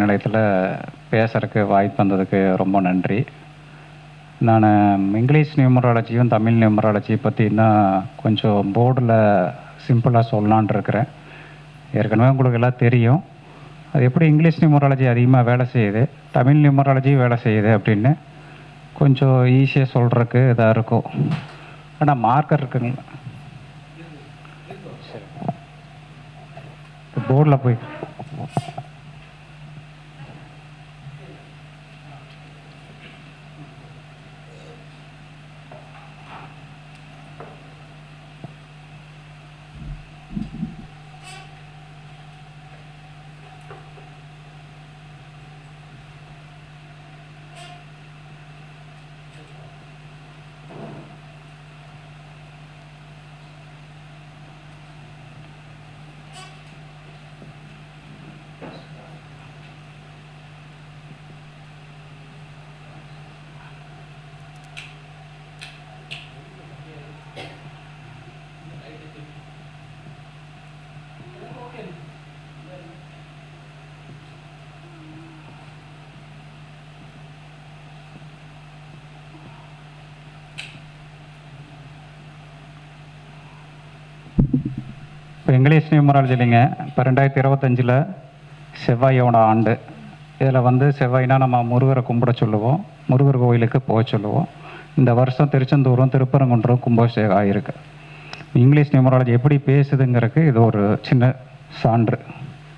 நிலையத்தில் பேசுகிறதுக்கு வாய்ப்பு வந்ததுக்கு ரொம்ப நன்றி. நான் இங்கிலீஷ் நியூமராலஜியும் தமிழ் நியூமராலஜி பற்றி தான் கொஞ்சம் போர்டில் சிம்பிளாக சொல்லலான் இருக்கிறேன். ஏற்கனவே உங்களுக்கு எல்லாம் தெரியும். அது எப்படி இங்கிலீஷ் நியூமராலஜி அதிகமாக வேலை செய்யுது தமிழ் நியூமராலஜி வேலை செய்யுது அப்படின்னு கொஞ்சம் ஈஸியாக சொல்கிறதுக்கு இதாக இருக்கும். ஆனால் மார்க்கர் இருக்குங்களா? போர்டில் போய் இப்போ இங்கிலீஷ் நியூமராலஜி இல்லைங்க இப்போ ரெண்டாயிரத்தி இருபத்தஞ்சில் செவ்வாயோட ஆண்டு. இதில் வந்து செவ்வாய்னா நம்ம முருகரை கும்பிட சொல்லுவோம். முருகர் கோயிலுக்கு போக சொல்லுவோம். இந்த வருஷம் திருச்செந்தூரும் திருப்பரங்குன்றம் கும்பாபிஷேகம் ஆகிருக்கு இங்கிலீஷ் நியூமராலஜி எப்படி பேசுதுங்கிறதுக்கு இது ஒரு சின்ன சான்று.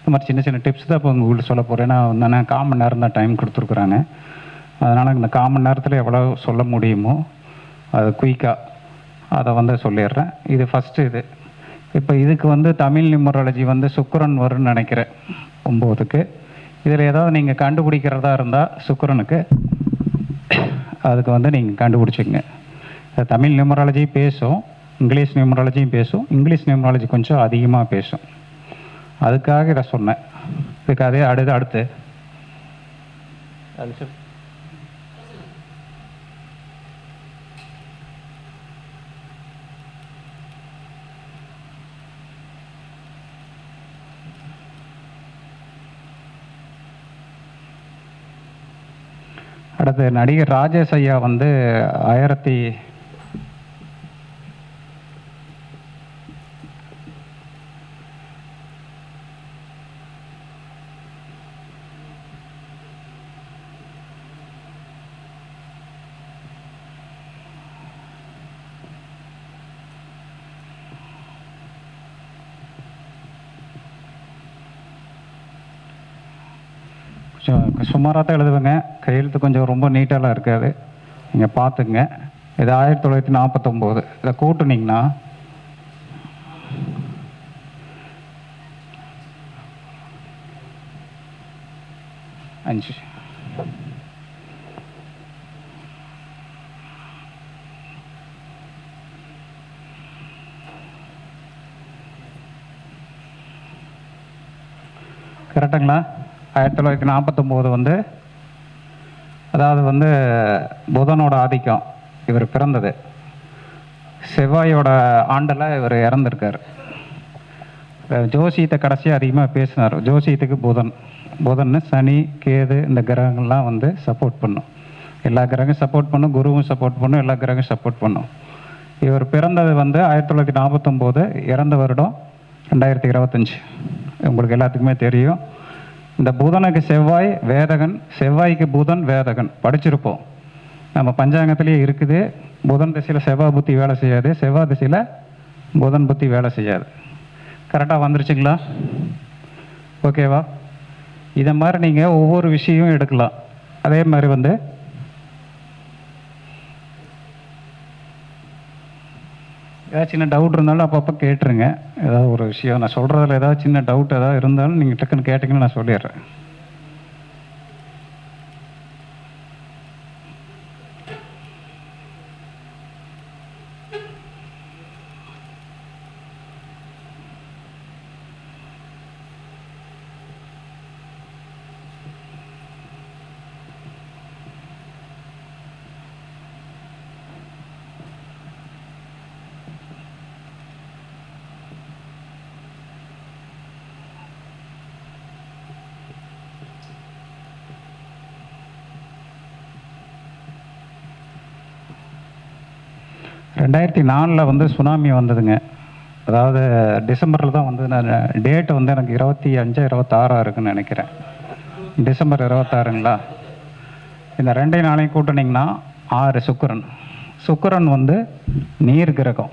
இந்த மாதிரி சின்ன சின்ன டிப்ஸ் தான் இப்போ உங்களுக்கு சொல்ல போகிறேன் ஏன்னா வந்து கால் நேரம் தான் டைம் கொடுத்துருக்குறாங்க. அதனால் இந்த கால் மணி நேரத்தில் எவ்வளோ சொல்ல முடியுமோ அது குயிக்காக அதை வந்து சொல்லிடுறேன். இது ஃபஸ்ட்டு இது. இப்போ இதுக்கு வந்து தமிழ் நியூமராலஜி வந்து சுக்கரன் வரும்னு நினைக்கிறேன். ஒம்போதுக்கு. இதில் ஏதாவது நீங்கள் கண்டுபிடிக்கிறதா இருந்தால் சுக்கரனுக்கு அதுக்கு வந்து நீங்கள் கண்டுபிடிச்சிங்க தமிழ் நியூமராலஜி பேசும் இங்கிலீஷ் நியூமராலஜியும் பேசும் இங்கிலீஷ் நியூமராலஜி கொஞ்சம் அதிகமாக பேசும். அதுக்காக இதை சொன்னேன். இதுக்கு அதே அடுத்து அடுத்து. அடுத்து நடிகர் ராஜேஷ் ஐயா வந்து ஆயிரத்தி கொஞ்சம் சுமாராக தான் எழுதுவேங்க கையெழுத்து கொஞ்சம் ரொம்ப நீட்டாலாம் இருக்காது. நீங்கள் பார்த்துங்க இது ஆயிரத்தி தொள்ளாயிரத்தி நாற்பத்தொம்போது. இதை கூட்டுனீங்கன்னா அஞ்சு. கரெக்டுங்களா? ஆயிரத்தி தொள்ளாயிரத்தி நாற்பத்தொம்போது வந்து அதாவது வந்து புதனோட ஆதிக்கம் இவர் பிறந்தது. செவ்வாயோட ஆண்டில் இவர் இறந்துருக்கார். ஜோசியத்தை கடைசியாக அதிகமாக பேசினார். ஜோசியத்துக்கு புதன். புதன்னு சனி கேது இந்த கிரகங்கள்லாம் வந்து சப்போர்ட் பண்ணும். எல்லா கிரகம் சப்போர்ட் பண்ணும் குருவும் சப்போர்ட் பண்ணும் எல்லா கிரகம் சப்போர்ட் பண்ணும். இவர் பிறந்தது வந்து ஆயிரத்தி தொள்ளாயிரத்தி நாற்பத்தொம்போது இறந்த வருடம் ரெண்டாயிரத்தி இருபத்தஞ்சி. உங்களுக்கு எல்லாத்துக்குமே தெரியும். இந்த புதனுக்கு செவ்வாய் வேதகன் செவ்வாய்க்கு புதன் வேதகன். படிச்சிருப்போம். நம்ம பஞ்சாங்கத்திலேயே இருக்குது புதன் திசையில் செவ்வாய் புத்தி வேலை செய்யாது செவ்வாய் திசையில் புதன் புத்தி வேலை செய்யாது. கரெக்டாக வந்துருச்சுங்களா? ஓகேவா இதை மாதிரி நீங்கள் ஒவ்வொரு விஷயமும் எடுக்கலாம். அதே மாதிரி வந்து ஏதாவது சின்ன டவுட் இருந்தாலும் அப்பப்போ கேட்டுருங்க. ஏதாவது ஒரு விஷயம் நான் சொல்கிறதுல ஏதாவது சின்ன டவுட் ஏதாவது இருந்தாலும் நீங்கள் டக்குன்னு கேட்டிங்கன்னு நான் சொல்லிடுறேன். ரெண்டாயிரத்தி நாலில் வந்து சுனாமி வந்ததுங்க. அதாவது டிசம்பரில் தான் வந்து நான் டேட் வந்து எனக்கு இருபத்தி அஞ்சு இருபத்தாறாக இருக்குன்னு நினைக்கிறேன். டிசம்பர் இருபத்தாறுங்களா இந்த ரெண்டே நாளையும் கூட்டினீங்கன்னா ஆறு சுக்கரன். சுக்கரன் வந்து நீர் கிரகம்.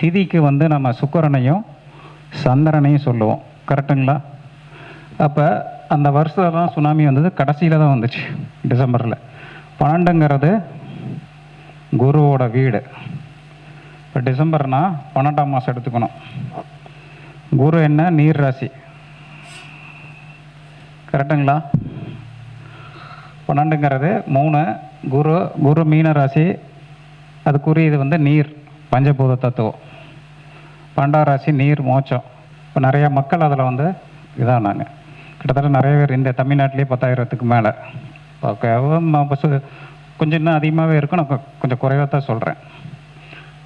திதிக்கு வந்து நம்ம சுக்கரனையும் சந்திரனையும் சொல்லுவோம். கரெக்டுங்களா? அப்போ அந்த வருஷத்துல தான் சுனாமி வந்தது. கடைசியில் தான் வந்துச்சு டிசம்பரில். பன்னெண்டுங்கிறது குருவோட வீடு. இப்போ டிசம்பர்னா பன்னெண்டாம் மாதம் எடுத்துக்கணும். குரு என்ன? நீர் ராசி. கரெக்டுங்களா? பன்னெண்டுங்கிறது மூணு குரு குரு மீன ராசி. அதுக்குரியது வந்து நீர் பஞ்சபூத தத்துவம். பன்னெண்டாம் ராசி நீர் மோச்சம் இப்போ நிறையா மக்கள் அதில் வந்து இதானாங்க கிட்டத்தட்ட நிறைய பேர் இந்த தமிழ்நாட்டிலே பத்தாயிரத்துக்கு மேலே. ஓகே கொஞ்சம் இன்னும் அதிகமாகவே இருக்கும் நான் கொஞ்சம் குறைவாக தான் சொல்கிறேன்.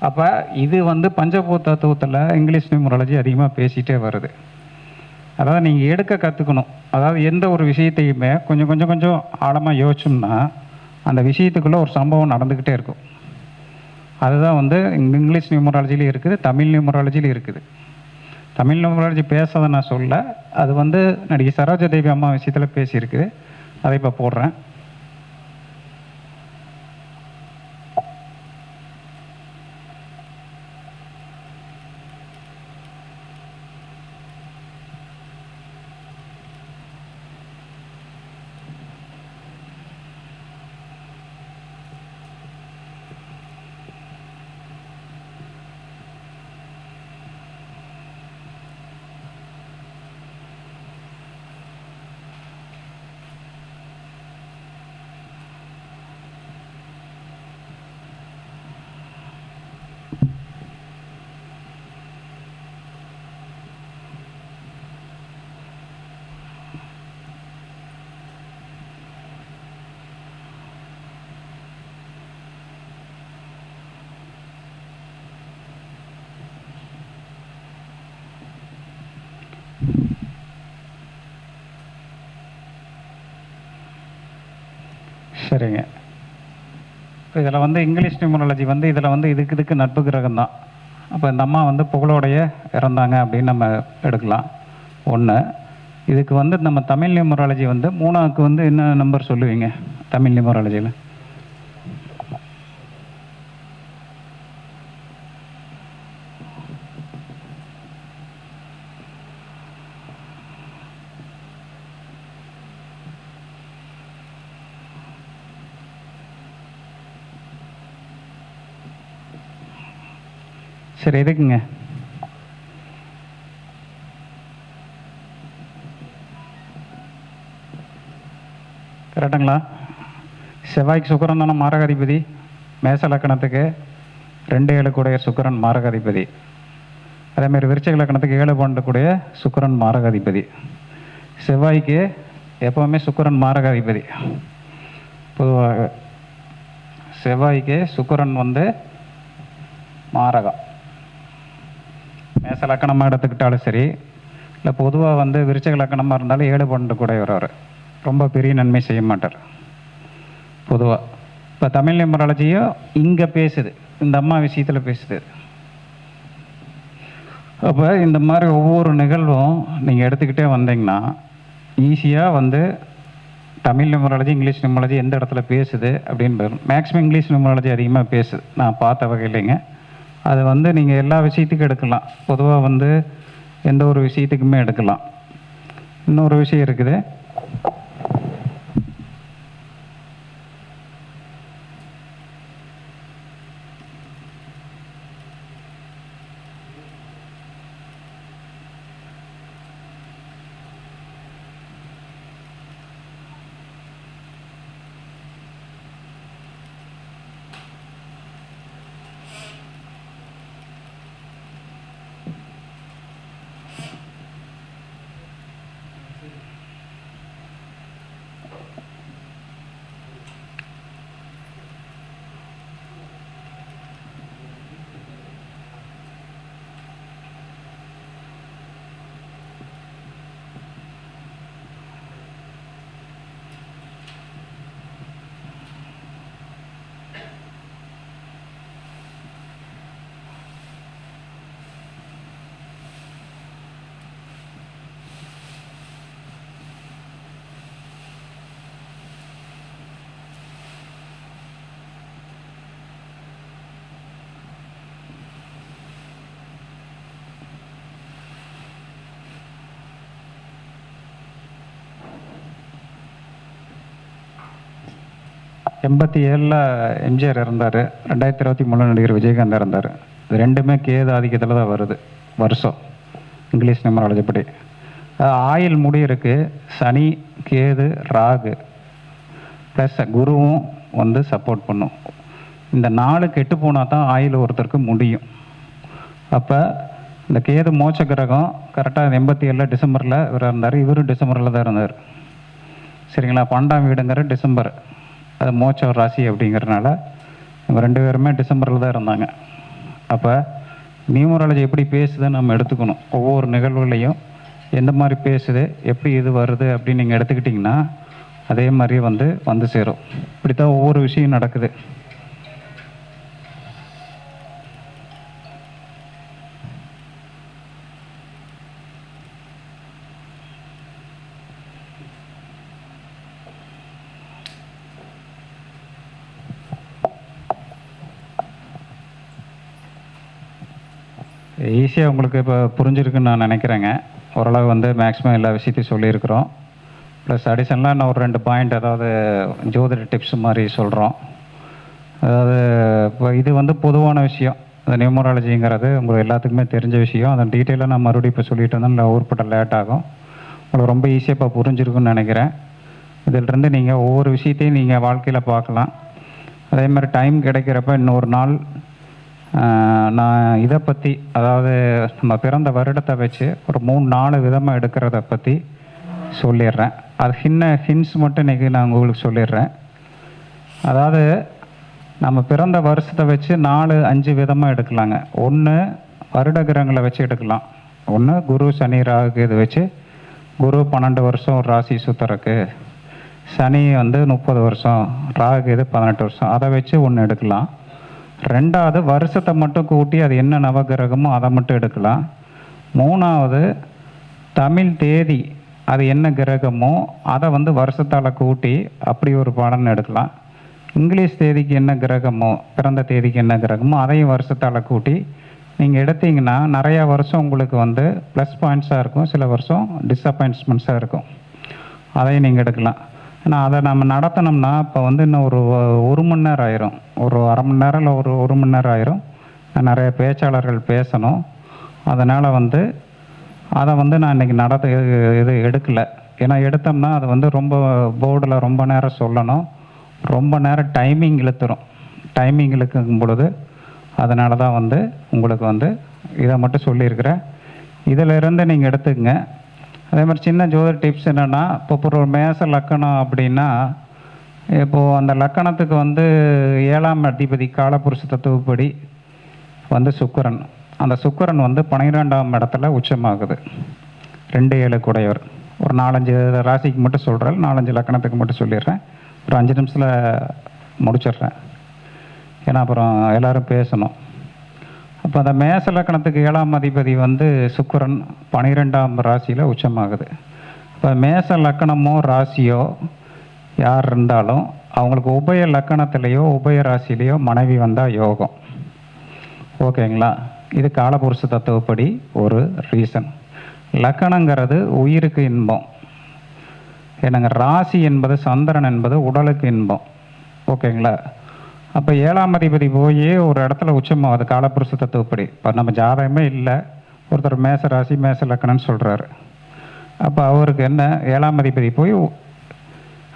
அப்போ இது வந்து பஞ்சபூத தத்துவத்தில் இங்கிலீஷ் நியூமராலஜி அதிகமாக பேசிகிட்டே வருது. அதாவது நீங்கள் எடுக்க கற்றுக்கணும் அதாவது எந்த ஒரு விஷயத்தையுமே கொஞ்சம் கொஞ்சம் கொஞ்சம் ஆழமாக யோசிச்சோம்னா அந்த விஷயத்துக்குள்ளே ஒரு சம்பவம் நடந்துக்கிட்டே இருக்கும். அதுதான் வந்து இங்கிலீஷ் நியூமராலஜிலையும் இருக்குது தமிழ் நியூமராலஜிலையும் இருக்குது. தமிழ் நியூமராலஜி பேசாத நான் சொல்ல அது வந்து நடிகை சரோஜா தேவி அம்மா விஷயத்தில் பேசியிருக்கு. அதை இப்போ போடுறேன். சரிங்க. இதில் வந்து இங்கிலீஷ் நியூமராலஜி வந்து இதில் வந்து இதுக்கு இதுக்கு நட்பு கிரகம் தான் அப்போ இந்த அம்மா வந்து புகழோடைய இறந்தாங்க அப்படின்னு நம்ம எடுக்கலாம். ஒன்று இதுக்கு வந்து நம்ம தமிழ் நியூமராலஜி வந்து மூணாவுக்கு வந்து என்ன நம்பர் சொல்லுவீங்க? தமிழ் நியூமராலஜியில் சரி எதுக்குங்க கரெக்டுங்களா? செவ்வாய்க்கு சுக்கரன் தானே மாரகாதிபதி. மேச லக்கணத்துக்கு ரெண்டு ஏழு சுக்கரன் சுக்கிரன் மாரகாதிபதி. அதேமாதிரி விருச்சக லக்கணத்துக்கு ஏழு பன்னெண்டு சுக்கரன் சுக்கிரன் மாரகாதிபதி. செவ்வாய்க்கு எப்போவுமே சுக்கரன் மாரகாதிபதி. பொதுவாக செவ்வாய்க்கு சுக்கரன் வந்து மாரகம். மேச லக்கணமாக எடுத்துக்கிட்டாலும் சரி இல்லை பொதுவாக வந்து விருச்சக லக்கணமாக இருந்தாலும் ஏழு பண்டு கூட வருவார் ரொம்ப பெரிய நன்மை செய்ய மாட்டார். பொதுவாக இப்போ தமிழ் நியூமராலஜியும் இங்கே பேசுது. இந்த அம்மா விஷயத்தில் பேசுது. அப்போ இந்த மாதிரி ஒவ்வொரு நிகழ்வும் நீங்கள் எடுத்துக்கிட்டே வந்தீங்கன்னா ஈஸியாக வந்து தமிழ் நியூமராலஜி இங்கிலீஷ் நியூமராலஜி எந்த இடத்துல பேசுது அப்படின்னு மேக்ஸிமம் இங்கிலீஷ் நியூமராலஜி அதிகமாக பேசுது. நான் பார்த்த வகையிலைங்க. அது வந்து நீங்கள் எல்லா விஷயத்துக்கும் எடுக்கலாம். பொதுவாக வந்து எந்த ஒரு விஷயத்துக்குமே எடுக்கலாம். இன்னொரு விஷயம் இருக்குது. எண்பத்தி ஏழில் எம்ஜிஆர் இறந்தார். ரெண்டாயிரத்தி இருபத்தி மூணு நடிகர் விஜயகாந்த் இறந்தார். இது ரெண்டுமே கேது ஆதிக்கத்தில் தான் வருது. வருஷம். இங்கிலீஷ் நியூமராலஜி படி. ஆயில் முடி இருக்குது சனி கேது ராகு. ப்ளஸ் குருவும் வந்து சப்போர்ட் பண்ணும். இந்த நாலு கெட்டு போனால் தான் ஆயில் ஒருத்தருக்கு முடியும். அப்போ இந்த கேது மோச்ச கிரகம் கரெக்டாக எண்பத்தி ஏழில் டிசம்பரில் இவர் இருந்தார் இவரும் டிசம்பரில் தான் இருந்தார் சரிங்களா? பன்னெண்டாம் வீடுங்கிற டிசம்பர். அது மோச்ச ராசி அப்படிங்கிறனால இவங்க ரெண்டு பேருமே டிசம்பரில் தான் இருந்தாங்க. அப்போ நியூமராலஜி எப்படி பேசுதுன்னு நம்ம எடுத்துக்கணும். ஒவ்வொரு நிகழ்வுகளையும் எந்த மாதிரி பேசுது எப்படி இது வருது அப்படின்னு நீங்கள் எடுத்துக்கிட்டிங்கன்னா அதே மாதிரி வந்து வந்து சேரும். இப்படி தான் ஒவ்வொரு விஷயம் நடக்குது. ஈஸியாக உங்களுக்கு இப்போ புரிஞ்சிருக்குன்னு நான் நினைக்கிறேங்க. ஓரளவு வந்து மேக்ஸிமம் எல்லா விஷயத்தையும் சொல்லியிருக்கிறோம். ப்ளஸ் அடிஷனலாக நான் ஒரு ரெண்டு பாயிண்ட் அதாவது ஜோதிட டிப்ஸ் மாதிரி சொல்கிறோம் அதாவது இப்போ இது வந்து பொதுவான விஷயம். இந்த நியூமராலஜிங்கிறது உங்களுக்கு எல்லாத்துக்குமே தெரிஞ்ச விஷயம். அதை டீட்டெயிலாக நான் மறுபடியும் இப்போ சொல்லிட்டு இல்லை ஊர்பட்ட லேட் ஆகும். உங்களுக்கு ரொம்ப ஈஸியாக இப்போ புரிஞ்சிருக்குன்னு நினைக்கிறேன். இதிலிருந்து நீங்கள் ஒவ்வொரு விஷயத்தையும் நீங்கள் வாழ்க்கையில் பார்க்கலாம். அதே மாதிரி டைம் கிடைக்கிறப்ப இன்னொரு நாள் நான் இதை பற்றி அதாவது நம்ம பிறந்த வருடத்தை வச்சு ஒரு மூணு நாலு விதமாக எடுக்கிறத பற்றி சொல்லிடுறேன். அது சின்ன ஹின்ஸ் மட்டும் இன்றைக்கி நான் உங்களுக்கு சொல்லிடுறேன். அதாவது நம்ம பிறந்த வருஷத்தை வச்சு நாலு அஞ்சு விதமாக எடுக்கலாங்க. ஒன்று வருட கிரகங்களை வச்சு எடுக்கலாம். ஒன்று குரு சனி ராகு இது வச்சு குரு பன்னெண்டு வருஷம் ராசி சுத்தருக்கு. சனி வந்து முப்பது வருஷம் ராகு இது பதினெட்டு வருஷம். அதை வச்சு ஒன்று எடுக்கலாம். ரெண்டாவது வருஷத்தை மட்டும் கூட்டி அது என்ன நவகிரகமோ அதை மட்டும் எடுக்கலாம். மூணாவது தமிழ் தேதி அது என்ன கிரகமோ அதை வந்து வருஷத்தால் கூட்டி அப்படி ஒரு பலன் எடுக்கலாம். இங்கிலீஷ் தேதிக்கு என்ன கிரகமோ பிறந்த தேதிக்கு என்ன கிரகமோ அதையும் வருஷத்தால் கூட்டி நீங்கள் எடுத்தீங்கன்னா நிறையா வருஷம் உங்களுக்கு வந்து ப்ளஸ் பாயிண்ட்ஸாக இருக்கும். சில வருஷம் டிஸப்பாயின்ட்மெண்ட்ஸாக இருக்கும். அதையும் நீங்கள் எடுக்கலாம். ஆனால் அதை நம்ம நடத்தினோம்னா இப்போ வந்து இன்னும் ஒரு ஒரு மணி நேரம் ஆயிரும். ஒரு அரை மணி நேரம் இல்லை ஒரு ஒரு மணி நேரம் ஆயிரும். நிறைய பேச்சாளர்கள் பேசணும். அதனால் வந்து அதை வந்து நான் இன்றைக்கி நடத்த இது- எடுக்கலை. ஏன்னா எடுத்தோம்னா அது வந்து ரொம்ப போர்டில் ரொம்ப நேரம் சொல்லணும். ரொம்ப நேரம் டைமிங் இழுத்துரும். டைமிங் இழுக்கும் பொழுது அதனால தான் வந்து உங்களுக்கு வந்து இதை மட்டும் சொல்லியிருக்கிறேன். இதிலிருந்து நீங்கள் எடுத்துக்கங்க. அதே மாதிரி சின்ன ஜோதிட டிப்ஸ் என்னென்னா இப்போ ஒரு மேச லக்கணம் அப்படின்னா இப்போது அந்த லக்கணத்துக்கு வந்து ஏழாம் அதிபதி காலபுருஷ தத்துவப்படி வந்து சுக்கரன். அந்த சுக்கரன் வந்து பன்னிரெண்டாம் இடத்துல உச்சமாகுது. ரெண்டு ஏழு கூடையவர் ஒரு நாலஞ்சு ராசிக்கு மட்டும் சொல்கிறேன் நாலஞ்சு லக்கணத்துக்கு மட்டும் சொல்லிடுறேன். ஒரு அஞ்சு நிமிஷத்தில் முடிச்சிடுறேன். ஏன்னா அப்புறம் எல்லோரும் பேசணும். அப்போ அந்த மேச லக்கணத்துக்கு ஏழாம் அதிபதி வந்து சுக்கரன் பனிரெண்டாம் ராசியில் உச்சமாகுது. இப்போ மேச லக்கணமோ ராசியோ யார் இருந்தாலும் அவங்களுக்கு உபய லக்கணத்திலேயோ உபய ராசியிலையோ மனைவி வந்தால் யோகம். ஓகேங்களா? இது காலபுருஷ தத்துவப்படி ஒரு ரீசன். லக்கணங்கிறது உயிருக்கு இன்பம். என்னங்க ராசி என்பது சந்திரன் என்பது உடலுக்கு இன்பம். ஓகேங்களா? அப்போ ஏழாம் அதிபதி போய் ஒரு இடத்துல உச்சமாகுது காலபுருஷ தத்துவப்படி. இப்போ நம்ம ஜாதகமே இல்லை. ஒருத்தர் மேச ராசி மேச லக்கணம்னு சொல்கிறாரு அப்போ அவருக்கு என்ன? ஏழாம் அதிபதி போய்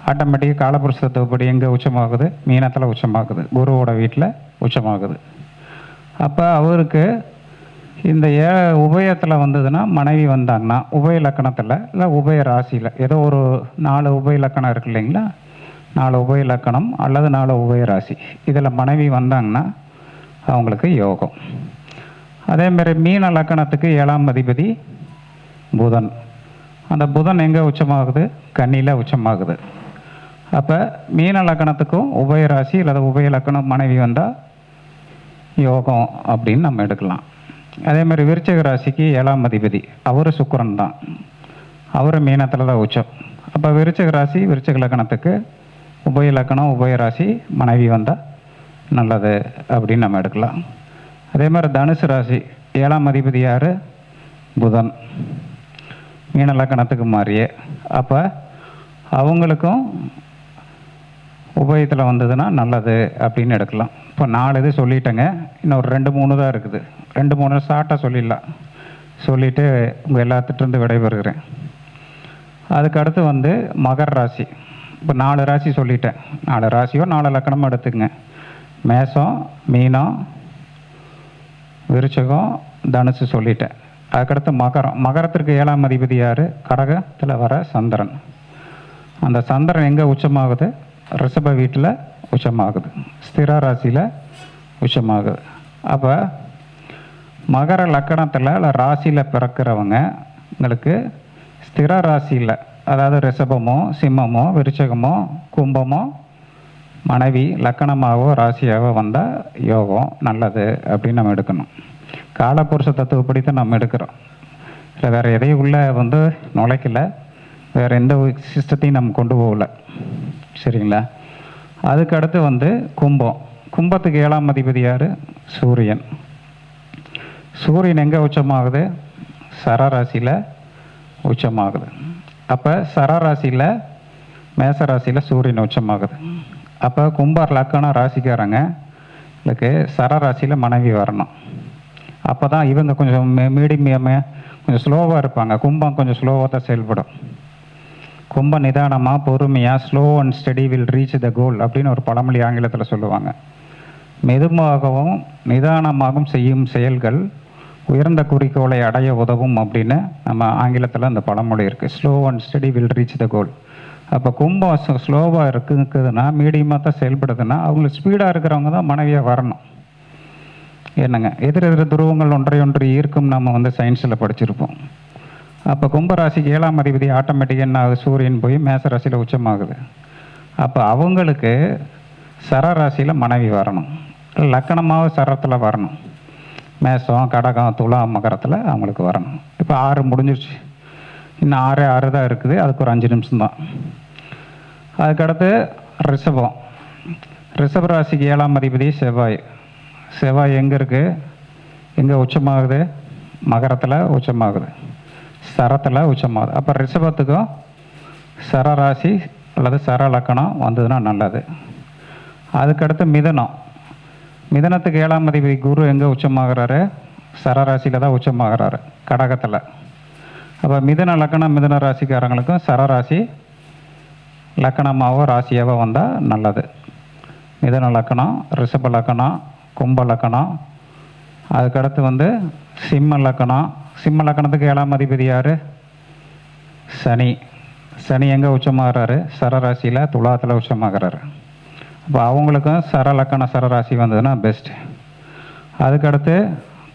ஆட்டோமேட்டிக்காக காலப்புருஷ தத்துவப்படி எங்கே உச்சமாகுது? மீனத்தில் உச்சமாகுது. குருவோட வீட்டில் உச்சமாகுது. அப்போ அவருக்கு இந்த ஏ உபயத்தில் வந்ததுன்னா மனைவி வந்தாங்கன்னா உபய லக்கணத்தில் இல்லை உபய ராசியில் ஏதோ ஒரு நாலு உபய லக்கணம் இருக்கு இல்லைங்களா? நாலு உபய லக்கணம் அல்லது நாலு உபய ராசி. இதில் மனைவி வந்தாங்கன்னா அவங்களுக்கு யோகம். அதே மாதிரி மீன லக்கணத்துக்கு ஏழாம் அதிபதி புதன். அந்த புதன் எங்கே உச்சமாகுது? கண்ணியில் உச்சமாகுது. அப்போ மீன லக்கணத்துக்கும் உபய ராசி அல்லது உபய லக்கணம் மனைவி வந்தால் யோகம் அப்படின்னு நம்ம எடுக்கலாம். அதே மாதிரி ராசிக்கு ஏழாம் அதிபதி. அவர் சுக்கிரன் தான். அவர் மீனத்தில் தான் உச்சம். அப்போ விருச்சக ராசி விருச்சக லக்கணத்துக்கு உபய லக்கணம் உபய ராசி மனைவி வந்தால் நல்லது அப்படின்னு நம்ம எடுக்கலாம். அதே மாதிரி தனுசு ராசி ஏழாம் அதிபதி யார்? புதன். மீன லக்கணத்துக்கு மாறியே. அப்போ அவங்களுக்கும் உபயத்தில் வந்ததுன்னா நல்லது அப்படின்னு எடுக்கலாம். இப்போ நாலு இது சொல்லிட்டேங்க. இன்னும் ஒரு ரெண்டு மூணு தான் இருக்குது. ரெண்டு மூணு ஷார்ட்டாக சொல்லிடலாம். சொல்லிவிட்டு உங்கள் எல்லாத்துட்டேருந்து விடைபெறுகிறேன். அதுக்கடுத்து வந்து மகர் ராசி. இப்போ நாலு ராசி சொல்லிட்டேன். நாலு ராசியோ நாலு லக்கணமும் எடுத்துக்கங்க. மேஷம் மீனம் விருச்சகம் தனுசு சொல்லிட்டேன். அதுக்கடுத்து மகரம். மகரத்திற்கு ஏழாம் அதிபதி யார்? கடகத்தில் வர சந்திரன். அந்த சந்திரன் எங்கே உச்சமாகுது? ரிஷப வீட்டில் உச்சமாகுது. ஸ்திர ராசியில் உச்சமாகுது. அப்போ மகர லக்கணத்தில் இல்லை ராசியில் பிறக்கிறவங்க உங்களுக்கு ஸ்திர ராசியில் அதாவது ரிஷபமோ சிம்மமோ விருச்சகமோ கும்பமோ மனைவி லக்கணமாகவோ ராசியாகவோ வந்தால் யோகம் நல்லது அப்படின்னு நம்ம எடுக்கணும். காலப்புருஷ தத்துவப்படி தான் நம்ம எடுக்கிறோம். இல்லை வேறு எதையும் உள்ளே வந்து நுழைக்கல. வேறு எந்த சிஸ்டத்தையும் நம்ம கொண்டு போகல. சரிங்களா? அதுக்கடுத்து வந்து கும்பம். கும்பத்துக்கு ஏழாம் அதிபதி யார்? சூரியன். சூரியன் எங்கே உச்சமாகுது? சரராசியில் உச்சமாகுது. அப்போ சரராசியில் மேசராசியில் சூரியன் உச்சமாகுது. அப்போ கும்பர் லக்கணம் ராசிக்காரங்க இதுக்கு சரராசியில் மனைவி வரணும். அப்போ தான் இவங்க கொஞ்சம் மீடியம் கொஞ்சம் ஸ்லோவாக இருப்பாங்க. கும்பம் கொஞ்சம் ஸ்லோவாக தான் செயல்படும். கும்ப நிதானமாக பொறுமையாக slow and study will reach the goal அப்படின்னு ஒரு பழமொழி ஆங்கிலத்தில் சொல்லுவாங்க. மெதுவாகவும் நிதானமாகவும் செய்யும் செயல்கள் உயர்ந்த குறிக்கோளை அடைய உதவும் அப்படின்னு நம்ம ஆங்கிலத்தில் அந்த பழமொழி இருக்குது slow and steady will reach the goal அப்போ கும்பம் ஸ்லோவாக இருக்குதுன்னா மீடியமாக தான் செயல்படுதுன்னா அவங்களுக்கு ஸ்பீடாக இருக்கிறவங்க தான் மனைவியாக வரணும். என்னங்க? எதிர் எதிர் துருவங்கள் ஒன்றையொன்று ஈர்க்கும் நம்ம வந்து சயின்ஸில் படிச்சிருப்போம். அப்போ கும்பராசிக்கு ஏழாம் அதிபதி ஆட்டோமேட்டிக்காக என்ன ஆகுது? சூரியன் போய் மேச ராசியில் உச்சமாகுது. அப்போ அவங்களுக்கு சர ராசியில் மனைவி வரணும். லக்கணமாக சரத்தில் வரணும். மேசம் கடகம் துலாம் மகரத்தில் அவங்களுக்கு வரணும். இப்போ ஆறு முடிஞ்சிருச்சு. இன்னும் ஆறு ஆறு தான் இருக்குது. அதுக்கு ஒரு அஞ்சு நிமிஷம் தான். அதுக்கடுத்து ரிஷபம். ரிஷப ராசிக்கு ஏழாம் அதிபதி செவ்வாய். செவ்வாய் எங்கே இருக்குது எங்கே உச்சமாகுது? மகரத்தில் உச்சமாகுது. சரத்தில் உச்சமாகுது. அப்போ ரிஷபத்துக்கும் சர ராசி அல்லது சர லக்கணம் வந்ததுன்னா நல்லது. அதுக்கடுத்து மிதனம். மிதனத்துக்கு ஏழாம் அதிபதி குரு எங்கே உச்சமாகிறாரு? சரராசியில் தான் உச்சமாகிறாரு கடகத்தில். அப்போ மிதன லக்கணம் மிதன ராசிக்காரங்களுக்கும் சரராசி லக்கணமாகவோ ராசியாகவோ வந்தால் நல்லது. மிதன லக்கணம் ரிஷப லக்கணம் கும்ப லக்கணம். அதுக்கடுத்து வந்து சிம்ம லக்கணம். சிம்ம லக்கணத்துக்கு ஏழாம் அதிபதி யார்? சனி. சனி எங்கே உச்சமாகறாரு? சரராசியில் துலாத்தில் உச்சமாகறாரு. அப்போ அவங்களுக்கும் சர லக்கண சரராசி வந்ததுன்னா பெஸ்ட் அதுக்கடுத்து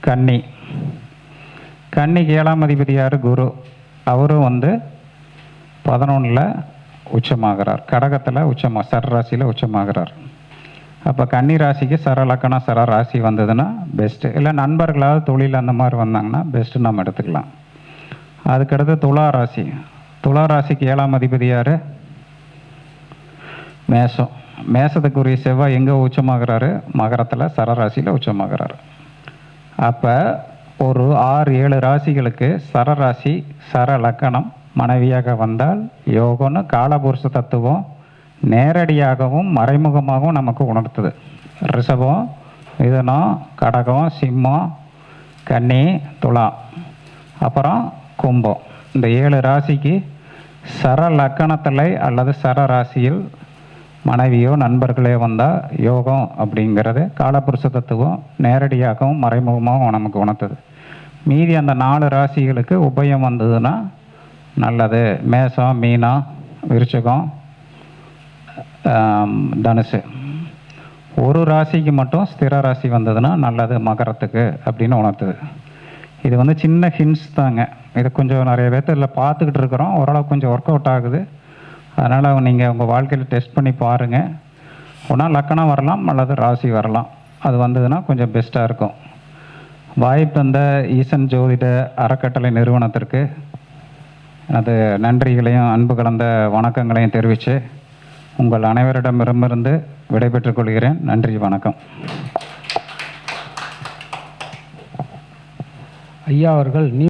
கன்னி. கன்னிக்கு ஏழாம் அதிபதியார் குரு. அவரும் வந்து பதினொன்றில் உச்சமாகிறார். கடகத்தில் உச்சமாக சரராசியில் உச்சமாகிறார். அப்போ கன்னி ராசிக்கு சர லக்கண சர ராசி வந்ததுன்னா பெஸ்ட்டு இல்லை நண்பர்களாவது தொழில் அந்த மாதிரி வந்தாங்கன்னா பெஸ்ட்டு நம்ம எடுத்துக்கலாம். அதுக்கடுத்து துலா ராசி. துலா ராசிக்கு ஏழாம் அதிபதியார் மேசம். மேஷம் மேசத்துக்குரிய செவ்வாய் எங்கே உச்சமாகிறாரு? மகரத்தில் சரராசியில் உச்சமாகிறாரு. அப்போ ஒரு ஆறு ஏழு ராசிகளுக்கு சரராசி சர லக்கணம் மனைவியாக வந்தால் யோகம்னு காலபுருஷ தத்துவம் நேரடியாகவும் மறைமுகமாகவும் நமக்கு உணர்த்துது. ரிஷபம் மிதனம் கடகம் சிம்மம் கன்னி துலா அப்புறம் கும்பம். இந்த ஏழு ராசிக்கு சர லக்கணத்தில் அல்லது சர ராசியில் மனைவியோ நண்பர்களே வந்தால் யோகம் அப்படிங்கிறது காலபுருஷ தத்துவம் நேரடியாகவும் மறைமுகமாகவும் நமக்கு உணர்த்துது. மீதி அந்த நாலு ராசிகளுக்கு உபயம் வந்ததுன்னா நல்லது. மேசம் மீனா விருச்சகம் தனுசு. ஒரு ராசிக்கு மட்டும் ஸ்திர ராசி வந்ததுன்னா நல்லது மகரத்துக்கு அப்படின்னு உணர்த்துது. இது வந்து சின்ன ஹின்ஸ் தாங்க. இது கொஞ்சம் நிறைய பேர்த்து இதில் பார்த்துக்கிட்டு இருக்கிறோம். ஓரளவு கொஞ்சம் ஒர்க் அவுட் ஆகுது. அதனால் நீங்கள் உங்கள் வாழ்க்கையில் டெஸ்ட் பண்ணி பாருங்கள் ஒன்றா லக்கணம் வரலாம் அல்லது ராசி வரலாம். அது வந்ததுன்னா கொஞ்சம் பெஸ்ட்டாக இருக்கும். வாய்ப்பு தந்த ஈசன் ஜோதிட அறக்கட்டளை நிறுவனத்திற்கு எனது நன்றிகளையும் அன்பு கலந்த வணக்கங்களையும் தெரிவித்து உங்கள் அனைவரிடமிருமிருந்து விடைபெற்றுக் கொள்கிறேன். நன்றி வணக்கம். ஐயா அவர்கள்